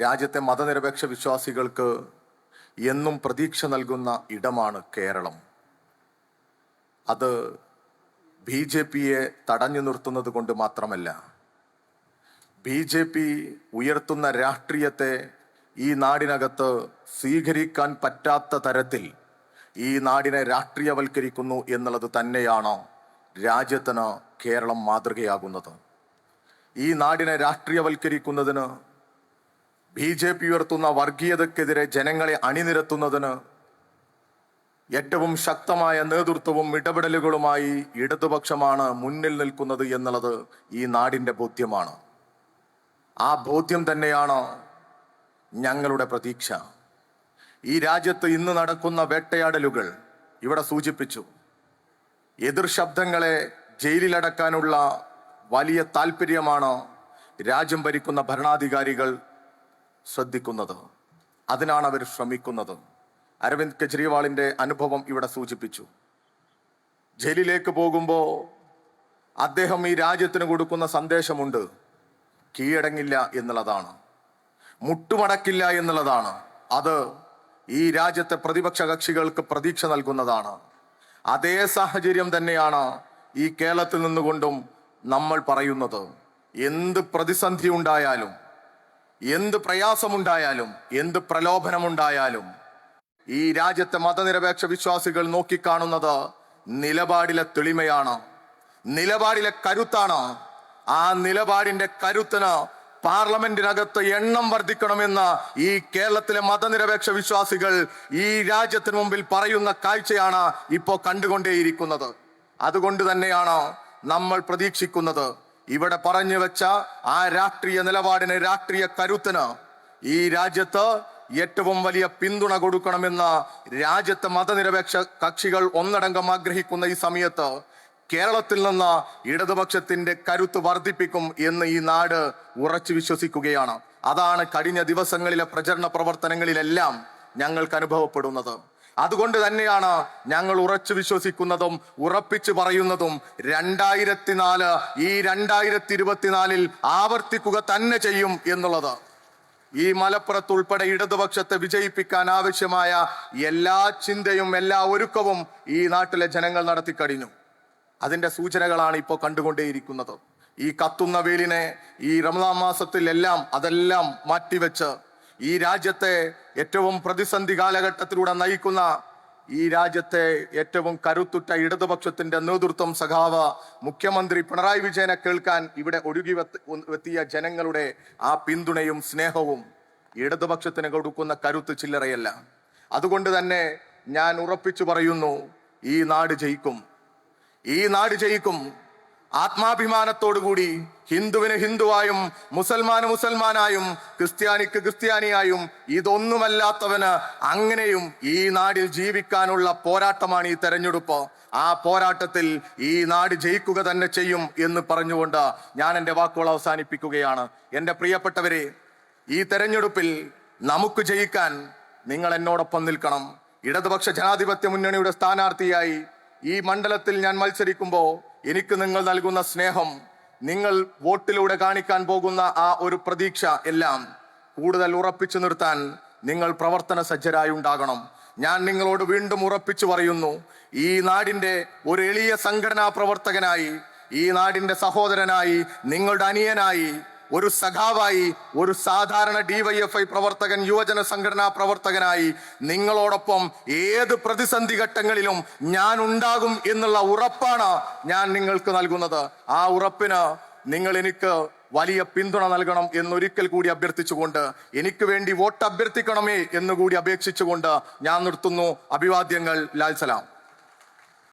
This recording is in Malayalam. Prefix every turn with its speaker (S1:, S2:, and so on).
S1: രാജ്യത്തെ മതനിരപേക്ഷ വിശ്വാസികൾക്ക് എന്നും പ്രതീക്ഷ നൽകുന്ന ഇടമാണ് കേരളം. അത് ബി ജെ പിയെ തടഞ്ഞു നിർത്തുന്നത് കൊണ്ട് മാത്രമല്ല ബി ജെ പി ഉയർത്തുന്ന രാഷ്ട്രീയത്തെ ഈ നാടിനകത്ത് സ്വീകരിക്കാൻ പറ്റാത്ത തരത്തിൽ ഈ നാടിനെ രാഷ്ട്രീയവൽക്കരിക്കുന്നു എന്നുള്ളത് തന്നെയാണ് രാജ്യത്തിന് കേരളം മാതൃകയാകുന്നത്. ഈ നാടിനെ രാഷ്ട്രീയവൽക്കരിക്കുന്നതിന് ബി ജെ പി ഉയർത്തുന്ന വർഗീയതക്കെതിരെ ജനങ്ങളെ അണിനിരത്തുന്നതിന് ഏറ്റവും ശക്തമായ നേതൃത്വവും ഇടപെടലുകളുമായി ഇടതുപക്ഷമാണ് മുന്നിൽ നിൽക്കുന്നത് എന്നുള്ളത് ഈ നാടിന്റെ ബോധ്യമാണ്. ആ ബോധ്യം തന്നെയാണ് ഞങ്ങളുടെ പ്രതീക്ഷ. ഈ രാജ്യത്ത് ഇന്ന് നടക്കുന്ന വേട്ടയാടലുകൾ ഇവിടെ സൂചിപ്പിച്ചു. എതിർ ശബ്ദങ്ങളെ ജയിലിലടക്കാനുള്ള വലിയ താല്പര്യമാണ് രാജ്യം ഭരിക്കുന്ന ഭരണാധികാരികൾ ശ്രദ്ധിക്കുന്നത്. അതിനാണ് അവർ ശ്രമിക്കുന്നത്. അരവിന്ദ് കെജ്രിവാളിന്റെ അനുഭവം ഇവിടെ സൂചിപ്പിച്ചു. ജയിലിലേക്ക് പോകുമ്പോൾ അദ്ദേഹം ഈ രാജ്യത്തിന് കൊടുക്കുന്ന സന്ദേശമുണ്ട്. കീഴടങ്ങില്ല എന്നുള്ളതാണ്. മുട്ടുമടക്കില്ല എന്നുള്ളതാണ്. അത് ഈ രാജ്യത്തെ പ്രതിപക്ഷ കക്ഷികൾക്ക് പ്രതീക്ഷ നൽകുന്നതാണ്. അതേ സാഹചര്യം തന്നെയാണ് ഈ കേരളത്തിൽ നിന്നുകൊണ്ടും നമ്മൾ പറയുന്നത്. എന്ത് പ്രതിസന്ധി ഉണ്ടായാലും എന്ത് പ്രയാസമുണ്ടായാലും എന്ത് പ്രലോഭനമുണ്ടായാലും ഈ രാജ്യത്തെ മതനിരപേക്ഷ വിശ്വാസികൾ നോക്കിക്കാണുന്നത് നിലപാടിലെ തെളിമയാണ് നിലപാടിലെ കരുത്താണ്. ആ നിലപാടിന്റെ കരുത്തിന് പാർലമെന്റിനകത്ത് എണ്ണം വർദ്ധിക്കണമെന്ന് ഈ കേരളത്തിലെ മതനിരപേക്ഷ വിശ്വാസികൾ ഈ രാജ്യത്തിന് മുമ്പിൽ പറയുന്ന കാഴ്ചയാണ് ഇപ്പോൾ കണ്ടുകൊണ്ടേയിരിക്കുന്നത്. അതുകൊണ്ട് തന്നെയാണ് നമ്മൾ പ്രതീക്ഷിക്കുന്നത് ഇവിടെ പറഞ്ഞു വെച്ച ആ രാഷ്ട്രീയ നിലപാടിന് രാഷ്ട്രീയ കരുത്തിന് ഈ രാജ്യത്ത് ഏറ്റവും വലിയ പിന്തുണ കൊടുക്കണമെന്ന് രാജ്യത്തെ മതനിരപേക്ഷ കക്ഷികൾ ഒന്നടങ്കം ആഗ്രഹിക്കുന്ന ഈ സമയത്ത് കേരളത്തിൽ നിന്ന് ഇടതുപക്ഷത്തിന്റെ കരുത്ത് വർദ്ധിപ്പിക്കും എന്ന് ഈ നാട് ഉറച്ചു വിശ്വസിക്കുകയാണ്. അതാണ് കഴിഞ്ഞ ദിവസങ്ങളിലെ പ്രചരണ പ്രവർത്തനങ്ങളിലെല്ലാം ഞങ്ങൾക്ക് അനുഭവപ്പെടുന്നത്. അതുകൊണ്ട് തന്നെയാണ് ഞങ്ങൾ ഉറച്ചു വിശ്വസിക്കുന്നതും ഉറപ്പിച്ചു പറയുന്നതും രണ്ടായിരത്തി നാല് ഈ രണ്ടായിരത്തി ഇരുപത്തിനാലിൽ ആവർത്തിക്കുക തന്നെ ചെയ്യും എന്നുള്ളത്. ഈ മലപ്പുറത്ത് ഉൾപ്പെടെ ഇടതുപക്ഷത്തെ വിജയിപ്പിക്കാൻ ആവശ്യമായ എല്ലാ ചിന്തയും എല്ലാ ഒരുക്കവും ഈ നാട്ടിലെ ജനങ്ങൾ നടത്തിക്കഴിഞ്ഞു അതിന്റെ സൂചനകളാണ് ഇപ്പോൾ കണ്ടുകൊണ്ടേയിരിക്കുന്നത്. ഈ കത്തുന്ന വെയിലിനെ ഈ റമദാൻ മാസത്തിൽ എല്ലാം അതെല്ലാം മാറ്റിവെച്ച് ഈ രാജ്യത്തെ ഏറ്റവും പ്രതിസന്ധി കാലഘട്ടത്തിലൂടെ നയിക്കുന്ന ഈ രാജ്യത്തെ ഏറ്റവും കരുത്തുറ്റ ഇടതുപക്ഷത്തിന്റെ നേതൃത്വം സഖാവ മുഖ്യമന്ത്രി പിണറായി വിജയനെ കേൾക്കാൻ ഇവിടെ ഒഴുകി എത്തിയ ജനങ്ങളുടെ ആ പിന്തുണയും സ്നേഹവും ഇടതുപക്ഷത്തിന് കൊടുക്കുന്ന കരുത്ത് ചില്ലറയല്ല. അതുകൊണ്ട് തന്നെ ഞാൻ ഉറപ്പിച്ചു പറയുന്നു ഈ നാട് ജയിക്കും. ഈ നാട് ജയിക്കും. ആത്മാഭിമാനത്തോടുകൂടി ഹിന്ദുവിന് ഹിന്ദുവായും മുസൽമാന് മുസൽമാനായും ക്രിസ്ത്യാനിക്ക് ക്രിസ്ത്യാനിയായും ഇതൊന്നുമല്ലാത്തവന് അങ്ങനെയും ഈ നാടിൽ ജീവിക്കാനുള്ള പോരാട്ടമാണ് ഈ തെരഞ്ഞെടുപ്പ്. ആ പോരാട്ടത്തിൽ ഈ നാട് ജയിക്കുക തന്നെ ചെയ്യും എന്ന് പറഞ്ഞുകൊണ്ട് ഞാൻ എന്റെ വാക്കുകൾ അവസാനിപ്പിക്കുകയാണ്. എന്റെ പ്രിയപ്പെട്ടവരെ ഈ തെരഞ്ഞെടുപ്പിൽ നമുക്ക് ജയിക്കാൻ നിങ്ങൾ എന്നോടൊപ്പം നിൽക്കണം. ഇടതുപക്ഷ ജനാധിപത്യ മുന്നണിയുടെ സ്ഥാനാർത്ഥിയായി ഈ മണ്ഡലത്തിൽ ഞാൻ മത്സരിക്കുമ്പോൾ എനിക്ക് നിങ്ങൾ നൽകുന്ന സ്നേഹം നിങ്ങൾ വോട്ടിലൂടെ കാണിക്കാൻ പോകുന്ന ആ ഒരു പ്രതീക്ഷ എല്ലാം കൂടുതൽ ഉറപ്പിച്ചു നിർത്താൻ നിങ്ങൾ പ്രവർത്തന സജ്ജരായി ഉണ്ടാകണം. ഞാൻ നിങ്ങളോട് വീണ്ടും ഉറപ്പിച്ചു പറയുന്നു ഈ നാടിന്റെ ഒരു എളിയ സംഘടനാ പ്രവർത്തകനായി ഈ നാടിന്റെ സഹോദരനായി നിങ്ങളുടെ അനിയനായി ഒരു സഖാവായി ഒരു സാധാരണ ഡിവൈഎഫ്ഐ പ്രവർത്തകൻ യുവജന സംഘടനാ പ്രവർത്തകനായി നിങ്ങളോടൊപ്പം ഏത് പ്രതിസന്ധി ഘട്ടങ്ങളിലും ഞാൻ ഉണ്ടാകും എന്നുള്ള ഉറപ്പാണ് ഞാൻ നിങ്ങൾക്ക് നൽകുന്നത്. ആ ഉറപ്പിന് നിങ്ങൾ എനിക്ക് വലിയ പിന്തുണ നൽകണം എന്നൊരിക്കൽ കൂടി അഭ്യർത്ഥിച്ചുകൊണ്ട് എനിക്ക് വേണ്ടി വോട്ട് അഭ്യർത്ഥിക്കണമേ എന്നുകൂടി അപേക്ഷിച്ചുകൊണ്ട് ഞാൻ നിർത്തുന്നു. അഭിവാദ്യങ്ങൾ ലാൽ സലാം.